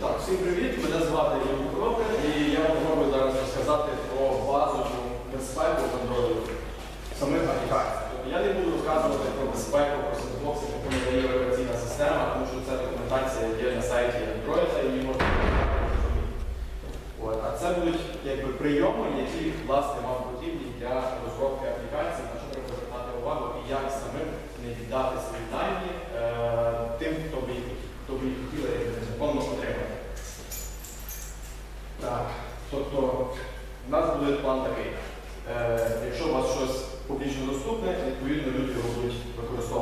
Так, всім привіт, мене звати Юрій Коробка і я вам спробую зараз розказати про базову безпеку контролю самих аплікацій. Я не буду розказувати про безпеку, про сетбокс, яку не дає операційна система, тому що ця документація є на сайті Android, і її можна От, А це будуть якби, прийоми, які власне, вам потрібні для розробки аплікації, на що треба звертати увагу і як самим не віддати свій нас буде план такий. Е, якщо у вас щось публічно доступне, відповідно люди його будуть використовувати.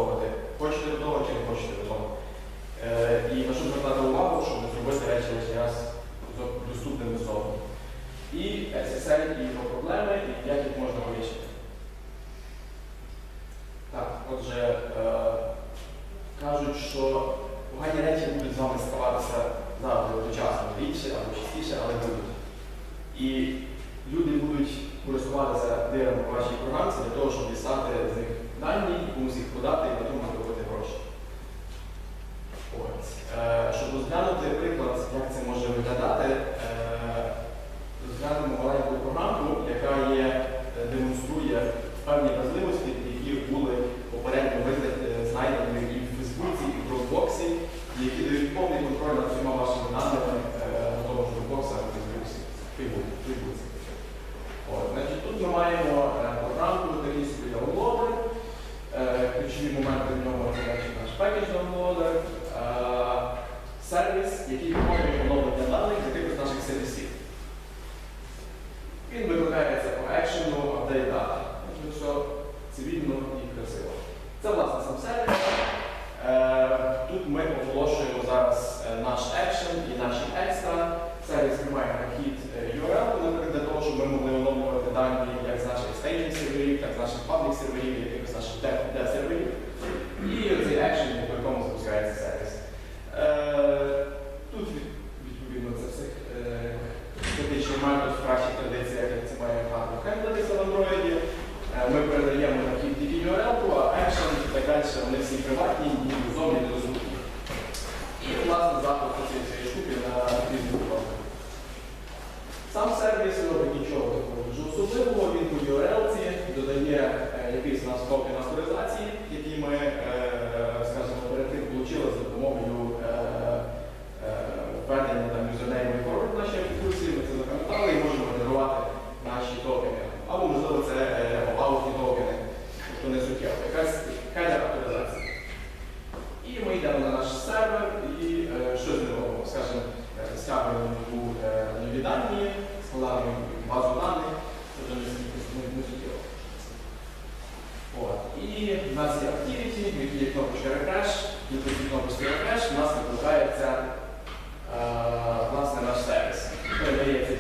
вони всі приватні, ні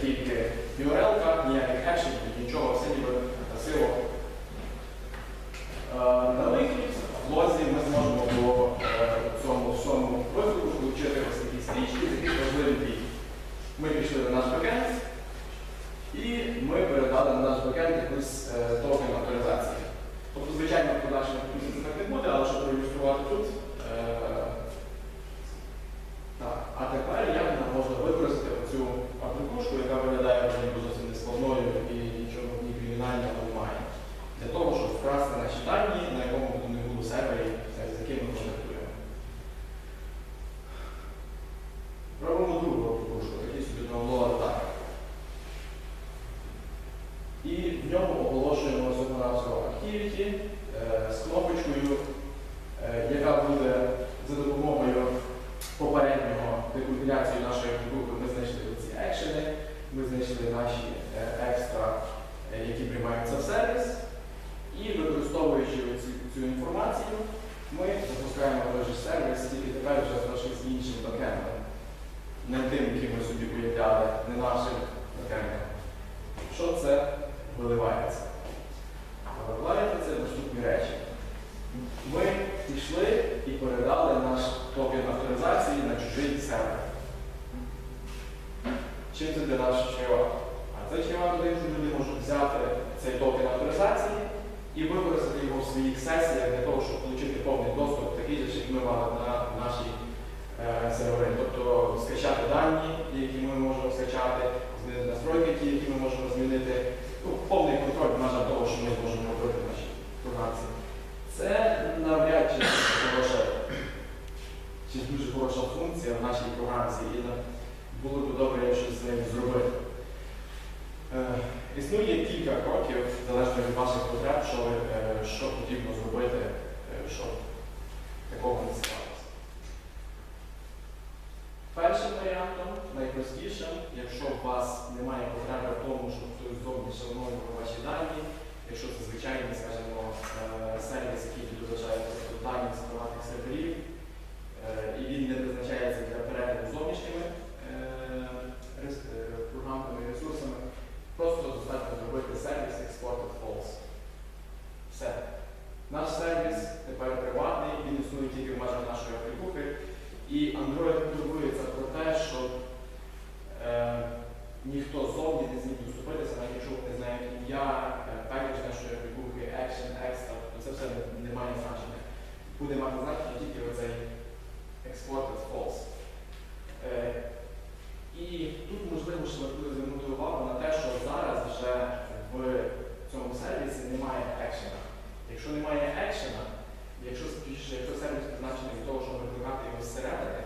тільки URL, ніяких хешів, нічого, все ніби красиво. Е, на них в лозі ми зможемо було е, цьому всьому розділу включити ось такі стрічки, такі важливі дії. Ми пішли на наш бекенд і ми передали на наш бекенд якусь е, токен авторизації. Тобто, звичайно, в подальшому існує тільки в межах нашої атрибути. І Android турбується про те, що е, ніхто зовні не зміг доступитися, навіть якщо вони знають ім'я, е, нашої атрибутки, action, extra, то це все не, не має значення. Буде мати значення тільки оцей exported false. Е, і тут можливо ще варто звернути увагу на те, що зараз вже в цьому сервісі немає екшена. Якщо немає екшена, якщо, якщо сервіс призначений для того, щоб викликати його зсередини,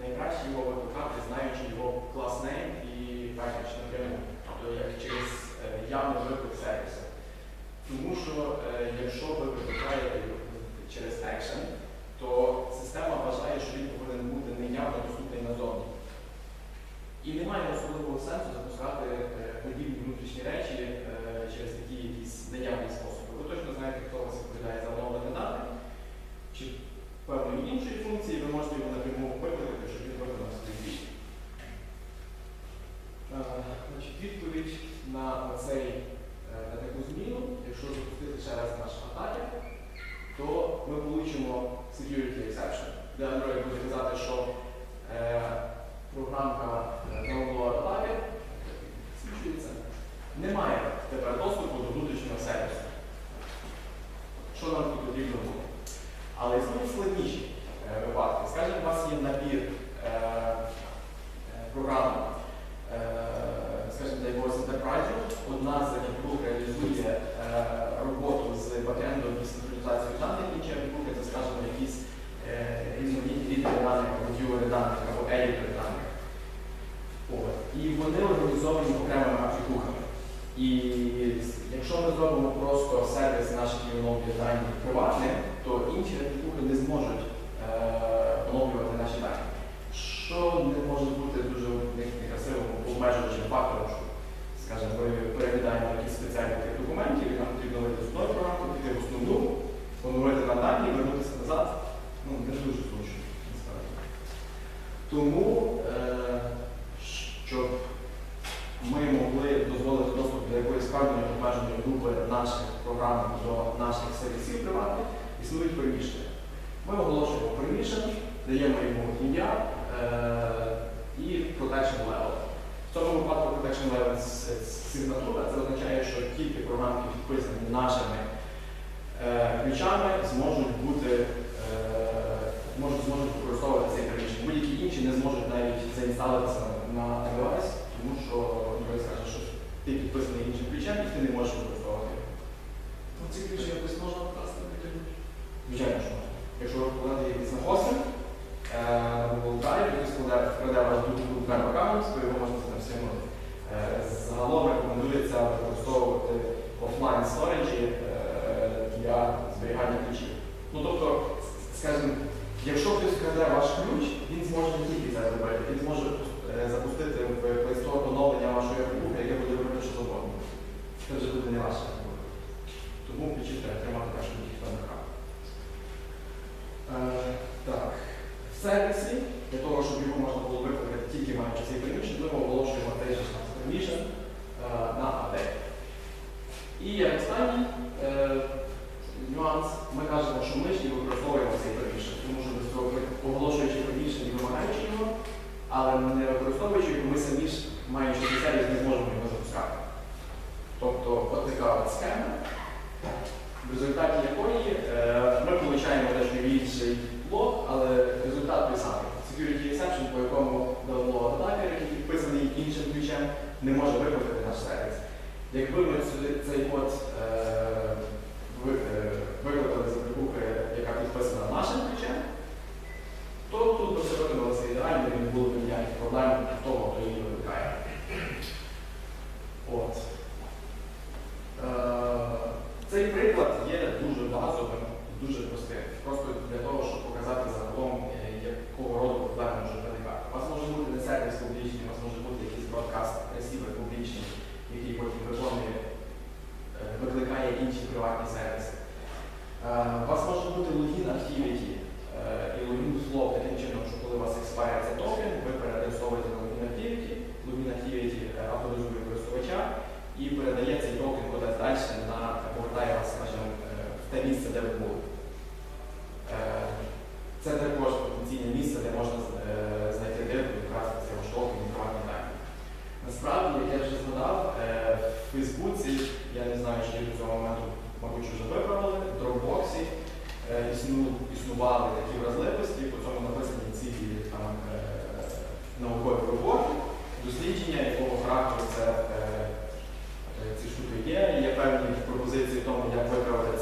найкраще його викликати, знаючи його клас name і package напряму, тобто як через е, явний виклик сервісу. Тому що е, якщо ви викликаєте через action, то система вважає, що він повинен бути неявно доступний назовні. І немає особливого сенсу запускати е, подібні внутрішні речі е, через такі якісь неявні способи. Ви точно знаєте, хто у вас відповідає за оновлення даних, чи певної іншої функції, ви можете його напряму викликати, щоб він виконав свою дію. Е, Значить, відповідь на цей, е, на таку зміну, якщо запустити ще раз наш атаки, то ми получимо security exception, де Android буде казати, що е, програмка download атаки свідчується, немає тепер доступу до внутрішнього сервісу. Що нам тут потрібно буде? Але існують складніші е, випадки. Скажімо, у вас є набір е, е, програм, е, скажімо, для якогось enterprise, одна з яких реалізує е, роботу з бекендом і синхронізацією даних, інша яких це, скажімо, якісь е, різноманітні літери даних, даних, або даних. От. І вони організовані окремими апікухами. І якщо ми зробимо просто сервіс наших оновлює дані приватним, то інші апікухи не зможуть е, оновлювати наші дані. Що не може бути дуже некрасивим обмежуючим фактором, що, скажімо, ми переглядаємо якісь спеціальні тип документів, і нам потрібно вийти з одної програми, піти в основну, поновити на дані і вернутися назад. Ну, не дуже зручно, насправді. Тому, е, щоб ми могли дозволити доступ до якоїсь певної обмеженої групи наших програм до наших сервісів приватних, існують переміщення. Ми оголошуємо переміщення, даємо йому ім'я е, і protection level. В цьому випадку protection level сигнатура, це означає, що тільки програмки, підписані нашими е, ключами, зможуть бути можуть, зможуть використовувати цей переміщення. Будь-які інші не зможуть навіть заінсталитися на девайс, тому що Android скаже, що ти підписаний іншим ключем і ти не можеш використовувати його. Ці ключі якось можна вкрасти підтримку. Звичайно, що можна. Якщо ви вкладаєте якийсь на хостинг, Google Drive, вкладе вкраде ваш Google Drive аккаунт, то його можна стягнути. Е, Загалом рекомендується використовувати офлайн сториджі е, для зберігання ключів. Ну тобто, скажімо, якщо хтось вкраде ваш ключ, він зможе не тільки це зробити, він зможе е, запустити в Play Store оновлення вашої атрибути, яке буде робити що завгодно. Це вже буде не ваше. Тому ключі тримати так, щоб ніхто не. Е, Так, в сервісі, для того, щоб його можна було викликати тільки маючи цей переміщен, ми оголошуємо цей же ж переміщен на AD. І як останній е, нюанс, ми кажемо, що ми ж і використовуємо цей переміщен, тому що без цього оголошуючи переміщен і вимагаючи його, але не використовуючи ми самі ж, маючи сервіс, не зможемо Цей приклад є дуже багато, дуже простий. Просто для того, такі вразливості, по цьому написані ці е, там, е, наукові роботи, дослідження, якого характеру це, е, ці штуки є. Є певні пропозиції в тому, як виправити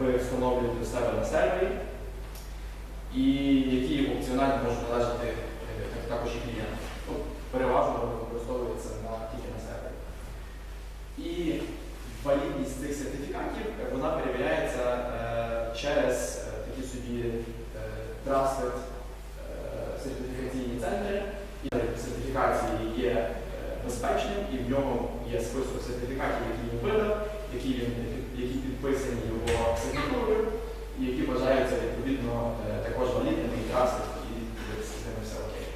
ви встановлюєте у себе на сервері, і які опціонально можуть належати е, також і клієнтам. Ну, переважно використовується на тільки на сервері. І валідність цих сертифікатів е, вона перевіряється е, через е, такі собі е, трасфет е, сертифікаційні центри, і сертифікації є безпечним, і в ньому є список сертифікатів, які він видав які, які підписані його сигнатурою, і які вважаються відповідно е, також валідними і красними, і з ними все окей.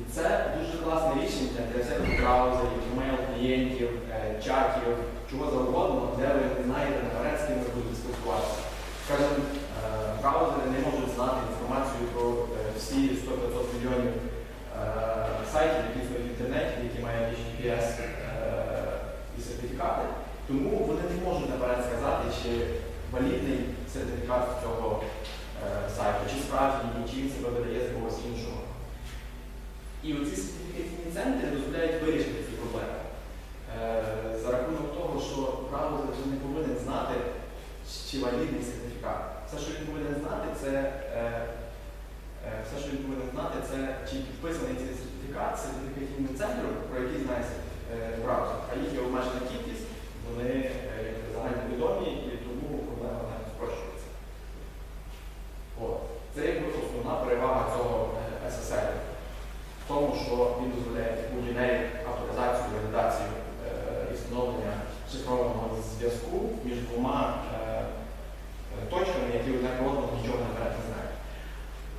І це дуже класне рішення для всяких браузерів, емейл, клієнтів, е, чатів, чого завгодно, де ви знаєте наперед, з ким ви будете спілкуватися. Скажімо, е, браузери не можуть знати інформацію про всі 100-500 мільйонів сайтів, які стоять в інтернеті, які мають GPS і сертифікати. Тому вони не можуть наперед сказати, чи валідний сертифікат цього е, сайту, чи справжній, чи він себе видає з когось іншого. І оці сертифікаційні центри дозволяють вирішити ці проблеми е, за рахунок того, що браузер вже не повинен знати, чи валідний сертифікат. Все, що він повинен знати, це е, е все, що він повинен знати, це чи підписаний цей сертифікат сертифікаційним центром, про який знає е, браузер, а їх є обмежена кількість вони як якби загальновідомі і тому проблема не спрощується. От. Це якби основна перевага цього е, SSL. В тому, що він дозволяє таку генерик авторизацію, валідацію е, і встановлення шифрованого зв'язку між двома е, е, точками, які одне про одного нічого наперед не знають.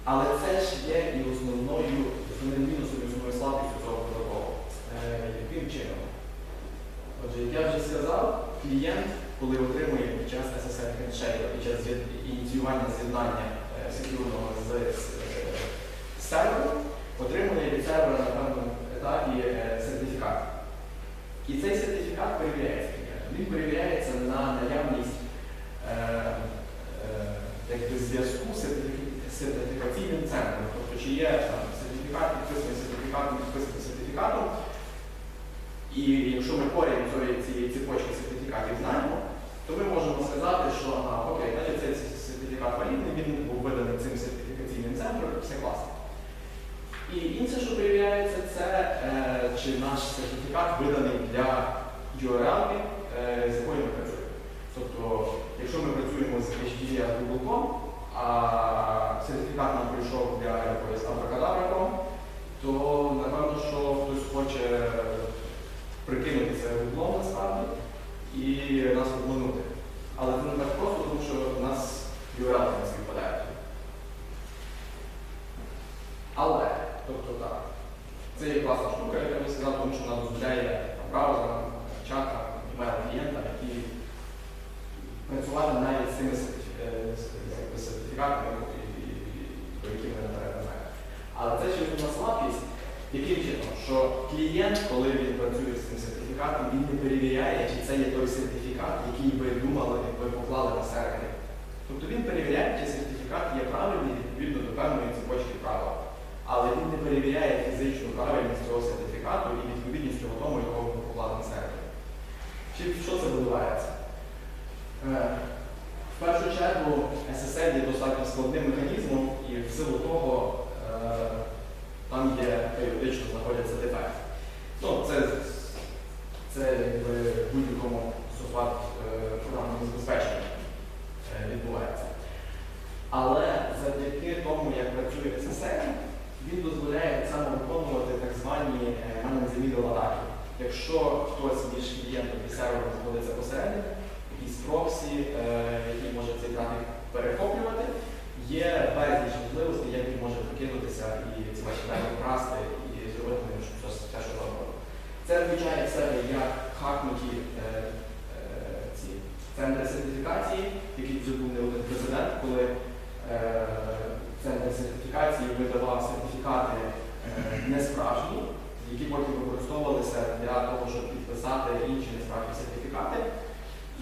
Але це ж є і основною, основним мінусом, і основною слабкістю цього протоколу. Е, яким чином? Отже, як я вже сказав, клієнт, коли отримує під час SSL хендшейку, під час з'єд- ініціювання з'єднання е, секюрного з, з е, сервером, отримує від сервера на певному етапі е, сертифікат. І цей сертифікат перевіряється клієнтом. Він перевіряється на наявність е, е, якби, зв'язку з сертифі- сертифікаційним центром. Тобто, чи є там, сертифікат, підписаний сертифікатом, підписаний сертифікатом. І якщо ми корінь цієї, цієї цепочки сертифікатів знаємо, то ми можемо сказати, що ага, окей, значить цей сертифікат валідний, він був виданий цим сертифікаційним центром, і все класно. І інше, що перевіряється, це е, чи наш сертифікат виданий для URL, е, з якою ми працюємо. Тобто, якщо ми працюємо з HTTPS Google.com, а сертифікат нам прийшов для якоїсь Abracadabra.com, то напевно, що хтось хоче прикинутися Google насправді і нас обманути. Але це не так просто, тому що у нас URL не співпадають. Але, тобто так, це є класна штука, яка я сказав, тому що вона дозволяє браузерам, чатам, імейл клієнтам, які працювати навіть з цими сертифі- е, з- з- сертифікатами, і- і- і- про які ми наперед не знаємо. Але це ще одна слабкість, яким чином, що клієнт, коли він працює з цим сертифікатом, він не перевіряє, чи це є той сертифікат, який ви думали, ви поклали на сервері. Тобто він перевіряє, чи сертифікат є правильний відповідно до певної цепочки правил. Але він не перевіряє фізичну правильність цього сертифікату і відповідність цього тому, якого на. Чи що це відбувається? Е, В першу чергу SSL є достатньо складним механізмом і в силу того е, там є періодично знаходяться дефекти. Ну, це, це якби в будь-якому софт програмному забезпеченні е, відбувається. Але завдяки тому, як працює SSL, він дозволяє так само виконувати так звані man in the middle атаки. Якщо хтось між клієнтом і сервером знаходиться посередині, якісь проксі, е, які може цей трафік перехоплювати, є безліч можливостей, як він може прикинутися і ці ваші дані вкрасти і зробити ним щось те, що завгодно. Включає себе як хакнуті е, е, ці центри сертифікації, який вже був не один президент, коли е, центр сертифікації видавав сертифікати е, несправжні, які потім використовувалися для того, щоб підписати інші несправжні сертифікати,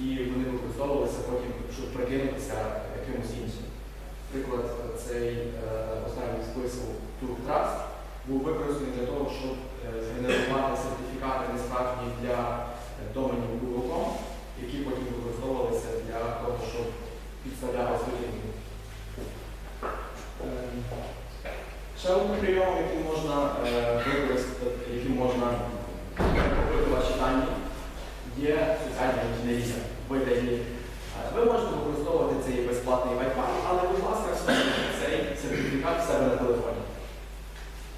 і вони використовувалися потім, щоб прикинутися якимось іншим. Наприклад, цей е, останній список Trust був використаний для того, щоб згенерувати сертифікати несправжні для е, доменів Google.com, які потім використовувалися для того, щоб підставляти сторінки. Ем, Ще один прийом, який можна е, використати, яким можна ваші дані, є соціальна інженерія. Е, Ви можете використовувати цей безплатний Wi-Fi, але, будь ласка, встановіть цей сертифікат в себе на телефоні.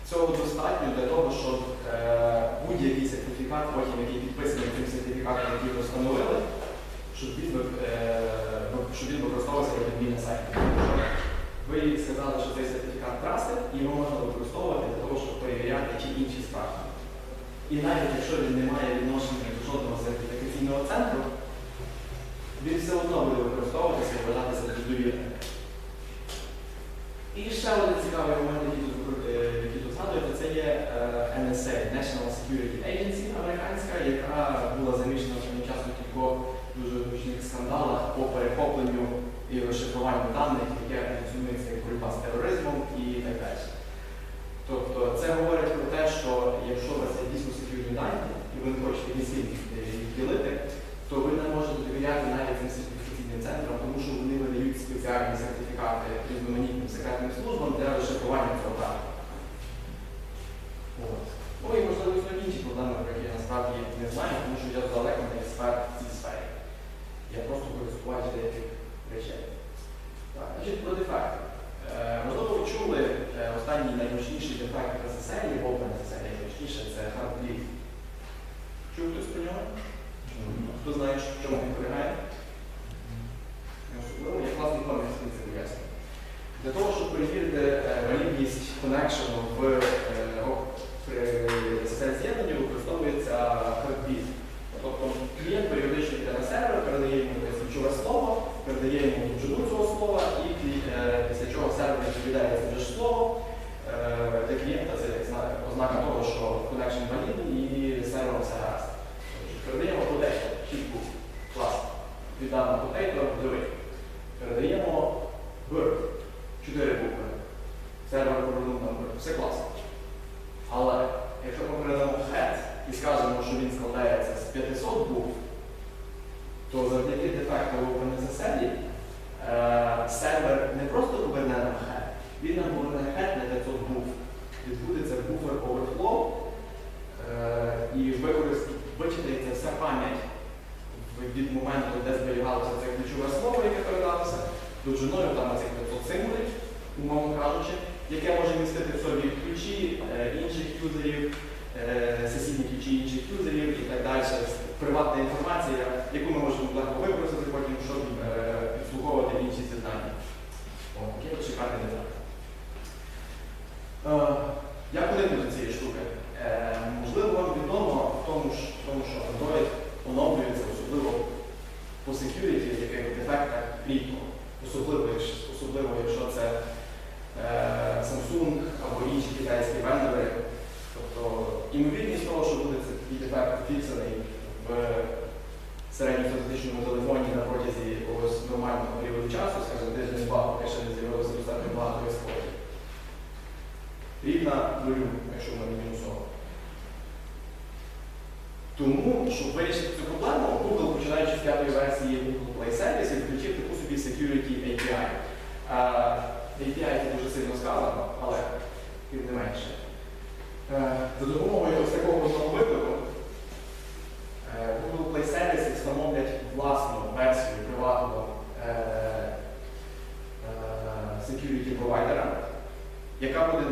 Цього достатньо для того, щоб е, будь-який сертифікат, потім який підписаний тим сертифікатом, який ви встановили, щоб він, ви- е, ви- щоб він використовувався як адмін на сайті. Ви сказали, що цей сертифікат трастер, і його можна використовувати для того, щоб перевіряти, чи інші справді. І навіть якщо він не має etmesi e, довжину цього слова, і е, після чого сервер відповідає це ж слово е, для клієнта це ознака того, що connection валідний і сервером все гаразд. Тобто, передаємо потеку, хітку. клас від даного потеку Передаємо в 4 API. API це дуже сильно сказано, але тим не менше. Е, за допомогою ось такого одного виклику е, Google Play Services встановлять власну версію приватного е, security провайдера, яка буде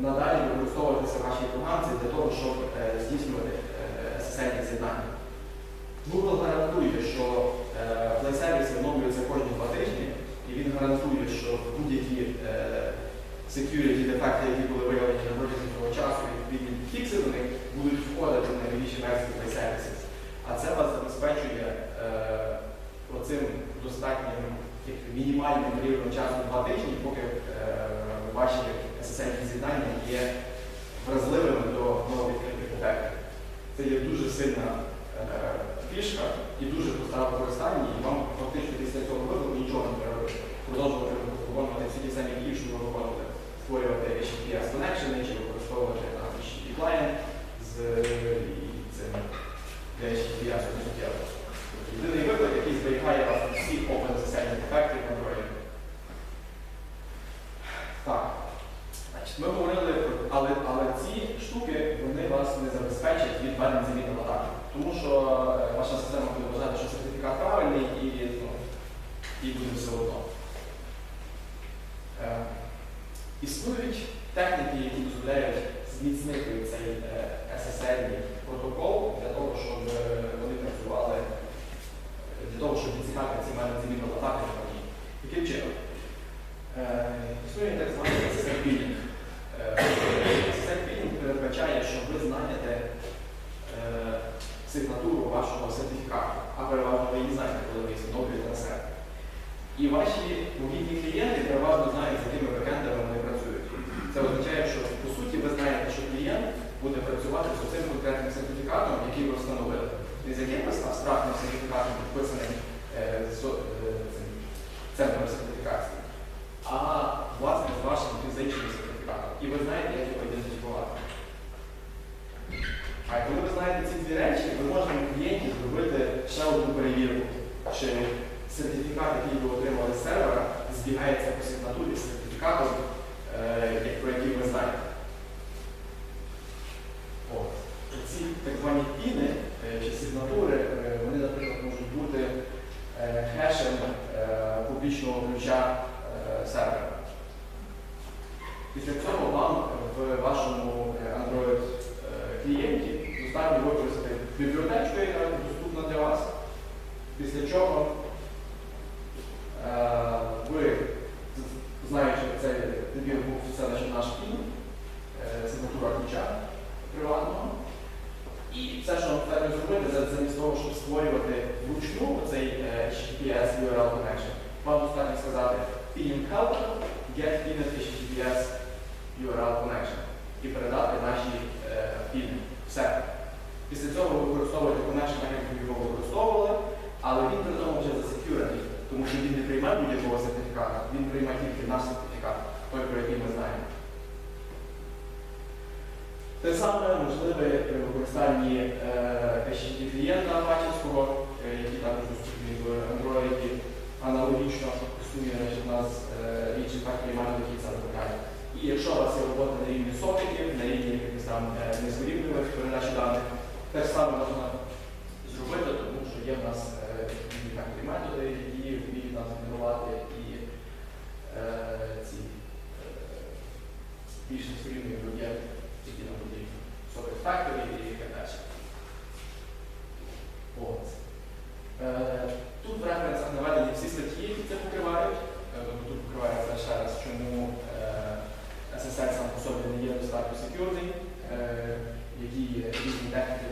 надалі використовуватися в нашій для того, щоб здійснювати SSL з'єднання. Google гарантує, що і він гарантує, що будь-які е, security дефекти, які були виявлені на протязі цього часу, відповідні фікси до них будуть входити на найвіжі версії Services. А це вас забезпечує е, оцим достатнім мінімальним періодом часу два тижні, поки е, ваші SSL з'єднання є вразливими до нововідкритих дефектів. Це є дуже сильна фішка і дуже проста в використанні, і вам фактично після цього виклику нічого не треба робити. Продовжувати виконувати всі ті самі дії, що ви виконувати, створювати HTTPS connection чи використовувати HTTP client з е, цим HTTPS. Тобто єдиний виклик, який зберігає вас всіх open системних ефектів контролі. Так звані піни е, чи сигнатури, е, вони, наприклад, можуть бути е, хешем публічного ключа сервера. Після цього вам в вашому е, Android е, клієнті достатньо використати бібліотечку, яка доступна для вас. Після чого е, ви, з- знаючи цей набір був це значить, наш пін, е, сигнатура ключа приватного. І все, що вам потрібно зробити, за- замість того, щоб створювати вручну оцей е, HTTPS URL connection, вам достатньо сказати pin help, get pinned HTTPS URL connection і передати наші е, піни. Все. Після цього ви використовуєте connection так, як його використовували, але він при тому вже засекюрений, тому що він не прийме будь-якого сертифіката, він прийме тільки наш сертифікат, той, про який ми знаємо. Те саме можливе при використанні е, клієнта Apache-ского, е, який також доступний в Android, аналогічно існує у нас інші так приймання до кінця. І якщо у вас є робота на рівні сокетів, на рівні якихось там е, низькорівневих передачі даних, те ж саме можна зробити, тому що є в нас е, методи, які вміють нас генерувати і е, ці е, більш низькорівневі об'єкти, які нам потрібні. Socket Factory і так далі. От. Е, Тут в референсах наведені всі статті, які це покривають. Е, Тобто тут покривається ще раз, чому е, SSL сам по собі не є достатньо security, е, які різні техніки